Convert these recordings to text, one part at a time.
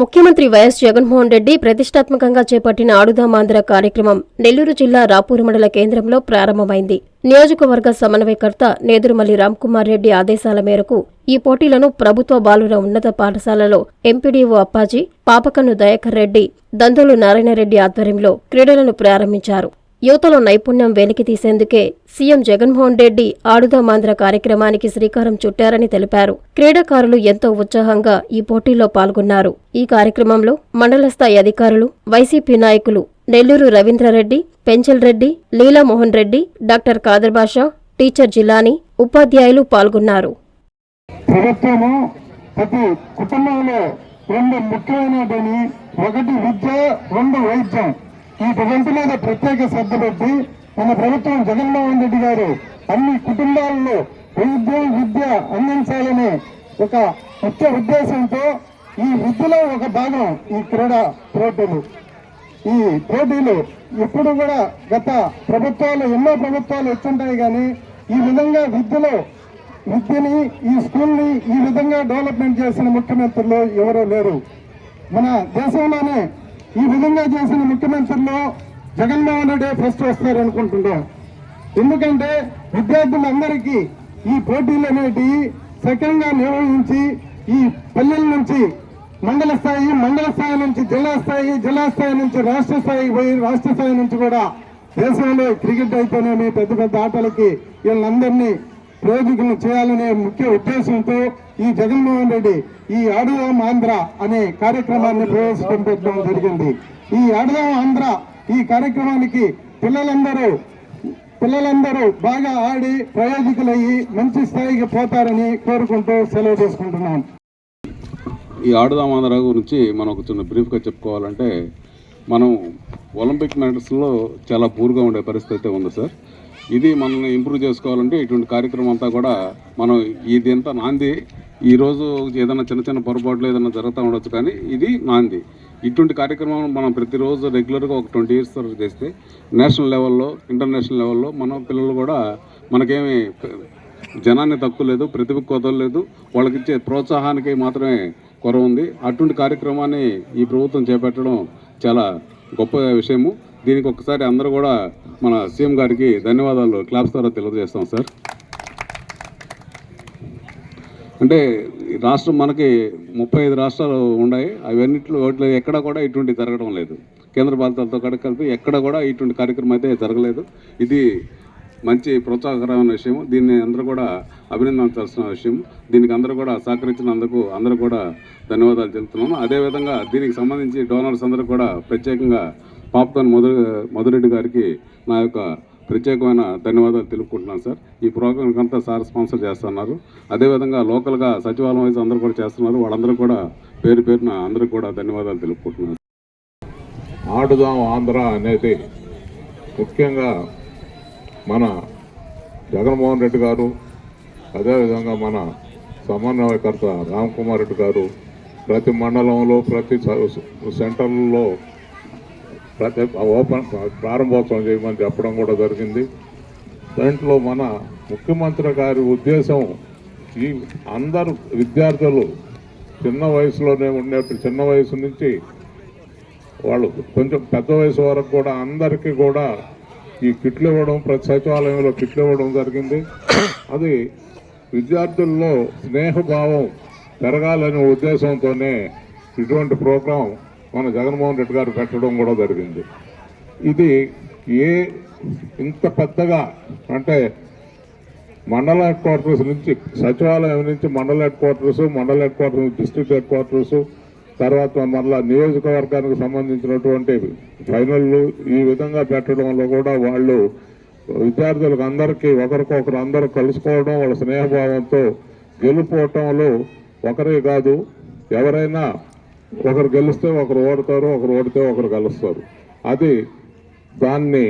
ముఖ్యమంత్రి వైఎస్ జగన్మోహన్ రెడ్డి ప్రతిష్టాత్మకంగా చేపట్టిన ఆడుదామాంధ్ర కార్యక్రమం నెల్లూరు జిల్లా రాపూరు మండల కేంద్రంలో ప్రారంభమైంది. నియోజకవర్గ సమన్వయకర్త నేదురుమల్లి రామ్కుమార్ రెడ్డి ఆదేశాల మేరకు ఈ పోటీలను ప్రభుత్వ బాలుర ఉన్నత పాఠశాలలో ఎంపీడీఓ అప్పాజీ పాపకన్ను దయాకర్ రెడ్డి దందులు నారాయణరెడ్డి ఆధ్వర్యంలో క్రీడలను ప్రారంభించారు. యువతలో నైపుణ్యం వెలికి తీసేందుకే సీఎం జగన్మోహన్ రెడ్డి ఆడుదామాంధ్ర కార్యక్రమానికి శ్రీకారం చుట్టారని తెలిపారు. క్రీడాకారులు ఎంతో ఉత్సాహంగా ఈ పోటీల్లో పాల్గొన్నారు. ఈ కార్యక్రమంలో మండల స్థాయి అధికారులు వైసీపీ నాయకులు నెల్లూరు రవీంద్రారెడ్డి పెంచల్ రెడ్డి లీలామోహన్ రెడ్డి డాక్టర్ కాదర్బాష టీచర్ జిలాని ఉపాధ్యాయులు పాల్గొన్నారు. ప్రభుత్వము ప్రతి కుటుంబంలో రెండు ముఖ్యమైనటువంటి ఒకటి విద్య రెండు వైద్యం. ఈ రెండు మీద ప్రత్యేక శ్రద్ధ పెట్టి మన ప్రభుత్వం జగన్మోహన్ రెడ్డి గారు అన్ని కుటుంబాలలో వైద్యం విద్య అందించాలనే ఒక ముఖ్య ఉద్దేశంతో ఈ విద్యలో ఒక భాగం ఈ క్రీడా పోటీలు. ఈ పోటీలు ఇప్పుడు కూడా గత ప్రభుత్వాలు ఎన్నో ప్రభుత్వాలు వచ్చుంటాయి కానీ ఈ విధంగా విద్యలో విద్యని ఈ స్కూల్ని ఈ విధంగా డెవలప్మెంట్ చేసిన ముఖ్యమంత్రులు ఎవరూ లేరు. మన దేశంలోనే ఈ విధంగా చేసిన ముఖ్యమంత్రుల్లో జగన్మోహన్ రెడ్డి ఫస్ట్ వస్తారు అనుకుంటున్నాం ఎందుకంటే విద్యార్థులందరికీ ఈ పోటీలు అనేటివి సక్రమంగా నిర్వహించి ఈ పల్లెల నుంచి మండల స్థాయి మండల స్థాయి నుంచి జిల్లా స్థాయి జిల్లా స్థాయి నుంచి రాష్ట్ర స్థాయికి పోయి రాష్ట్ర స్థాయి నుంచి కూడా దేశంలో క్రికెట్ అయితేనేమి పెద్ద పెద్ద ఆటలకి వీళ్ళందరినీ ప్రయోజకులను చేయాలనే ముఖ్య ఉద్దేశంతో ఈ జగన్మోహన్ రెడ్డి ఈ ఆడుదాం ఆంధ్ర అనే కార్యక్రమాన్ని ప్రవేశపెట్టడం జరిగింది. ఈ ఆడుదాం ఆంధ్ర ఈ కార్యక్రమానికి పిల్లలందరూ పిల్లలందరూ బాగా ఆడి ప్రయోజకులయ్యి మంచి స్థాయికి పోతారని కోరుకుంటూ సెలవు చేసుకుంటున్నాను ఈ ఆడుదాం ఆంధ్ర గురించి మనం ఒక చిన్న బ్రీఫ్గా చెప్పుకోవాలంటే మనం ఒలింపిక్ మెడల్స్లో చాలా పూర్గా ఉండే పరిస్థితి అయితే ఉంది సార్. ఇది మనల్ని ఇంప్రూవ్ చేసుకోవాలంటే ఇటువంటి కార్యక్రమం అంతా కూడా మనం ఇది అంతా నాంది. ఈరోజు ఏదైనా చిన్న చిన్న పొరపాట్లు ఏదైనా జరుగుతూ ఉండొచ్చు కానీ ఇది నాంది. ఇటువంటి కార్యక్రమం మనం ప్రతిరోజు రెగ్యులర్గా ఒక ట్వంటీ ఇయర్స్ వరకు చేస్తే నేషనల్ లెవెల్లో ఇంటర్నేషనల్ లెవెల్లో మన పిల్లలు కూడా మనకేమి జనాన్ని తక్కువ లేదు ప్రతిభ కొదవలేదు వాళ్ళకి ఇచ్చే ప్రోత్సాహానికి మాత్రమే కొర ఉంది అటువంటి కార్యక్రమాన్ని ఈ ప్రభుత్వం చేపట్టడం చాలా గొప్ప విషయము. దీనికి ఒకసారి అందరూ కూడా మన సీఎం గారికి ధన్యవాదాలు. క్లాప్స్ ద్వారా తెలియజేస్తాం సార్. అంటే రాష్ట్రం మనకి ముప్పై ఐదు రాష్ట్రాలు ఉన్నాయి. అవన్నింటిలో వాటిలో ఎక్కడ కూడా ఇటువంటి జరగడం లేదు. కేంద్ర పాలితాలతో కూడా కలిపి ఎక్కడ కూడా ఇటువంటి కార్యక్రమం అయితే జరగలేదు. ఇది మంచి ప్రోత్సాహకరమైన విషయం దీన్ని అందరూ కూడా అభినందించాల్సిన విషయం దీనికి అందరూ కూడా సహకరించినందుకు అందరూ కూడా ధన్యవాదాలు తెలుపుతున్నాము అదేవిధంగా దీనికి సంబంధించి డోనర్స్ అందరూ కూడా ప్రత్యేకంగా పాప్కార్న్ మధు మధురెడ్డి గారికి నా యొక్క ప్రత్యేకమైన ధన్యవాదాలు తెలుపుకుంటున్నాను సార్. ఈ ప్రోగ్రామ్కి అంతా సార్ స్పాన్సర్ చేస్తున్నారు. అదేవిధంగా లోకల్గా సచివాలయం వైజ్ అందరూ కూడా చేస్తున్నారు. వాళ్ళందరూ కూడా పేరు పేరున అందరూ కూడా ధన్యవాదాలు తెలుపుకుంటున్నారు ఆడుదాం ఆంధ్ర అనేది ముఖ్యంగా మన జగన్మోహన్ రెడ్డి గారు అదేవిధంగా మన సమన్వయకర్త రామ్ కుమార్ రెడ్డి గారు ప్రతి మండలంలో ప్రతి స- సెంటర్లో ప్రతి ఓపెన్ ప్రారంభోత్సవం చేయమని చెప్పడం కూడా జరిగింది. దాంట్లో మన ముఖ్యమంత్రి గారి ఉద్దేశం ఈ అందరు విద్యార్థులు చిన్న వయసులోనే ఉండేట్టు చిన్న వయసు నుంచి వాళ్ళు కొంచెం పెద్ద వయసు వరకు కూడా అందరికీ కూడా ఈ కిట్లు ఇవ్వడం ప్రతి సచివాలయంలో కిట్లు ఇవ్వడం జరిగింది. అది విద్యార్థుల్లో స్నేహభావం పెరగాలనే ఉద్దేశంతోనే ఇటువంటి ప్రోగ్రాం మన జగన్మోహన్ రెడ్డి గారు పెట్టడం కూడా జరిగింది. ఇది ఏ ఇంత పెద్దగా అంటే మండల హెడ్ క్వార్టర్స్ నుంచి సచివాలయం నుంచి మండల హెడ్ క్వార్టర్స్ మండల హెడ్ క్వార్టర్స్ నుంచి డిస్ట్రిక్ట్ హెడ్ క్వార్టర్స్ తర్వాత మళ్ళా నియోజకవర్గానికి సంబంధించినటువంటి ఫైనళ్ళు ఈ విధంగా పెట్టడంలో కూడా వాళ్ళు విద్యార్థులకు అందరికీ ఒకరికొకరు అందరూ కలుసుకోవడం వాళ్ళ స్నేహభావంతో గెలుపోవటంలో ఒకరే కాదు ఎవరైనా ఒకరు గెలిస్తే ఒకరు ఓడతారు ఒకరు ఓడితే ఒకరు కలుస్తారు. అది దాన్ని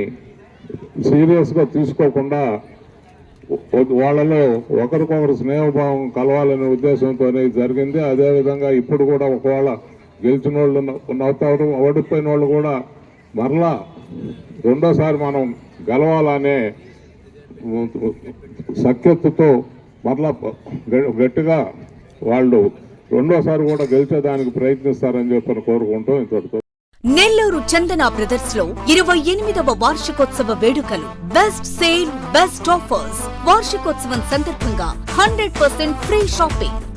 సీరియస్గా తీసుకోకుండా వాళ్ళలో ఒకరికొకరు స్నేహభావం కలవాలనే ఉద్దేశంతోనే అనేది జరిగింది అదేవిధంగా ఇప్పుడు కూడా ఒకవేళ గెలిచిన వాళ్ళు నవ్వుతారు ఓడిపోయిన వాళ్ళు కూడా మరలా రెండోసారి మనం గెలవాలనే సఖ్యతతో మరలా గ- గట్టిగా వాళ్ళు రెండోసారి కూడా గెలిచేదానికి ప్రయత్నిస్తారని చెప్పని కోరుకుంటూ ఇంతటితో నెల్లూరు చందన బ్రదర్స్లో ఇరవై ఎనిమిదవ వార్షికోత్సవ వేడుకలు. బెస్ట్ సేల్ బెస్ట్ ఆఫర్స్ వార్షికోత్సవం సందర్భంగా హండ్రెడ్ పర్సెంట్ ఫ్రీ షాపింగ్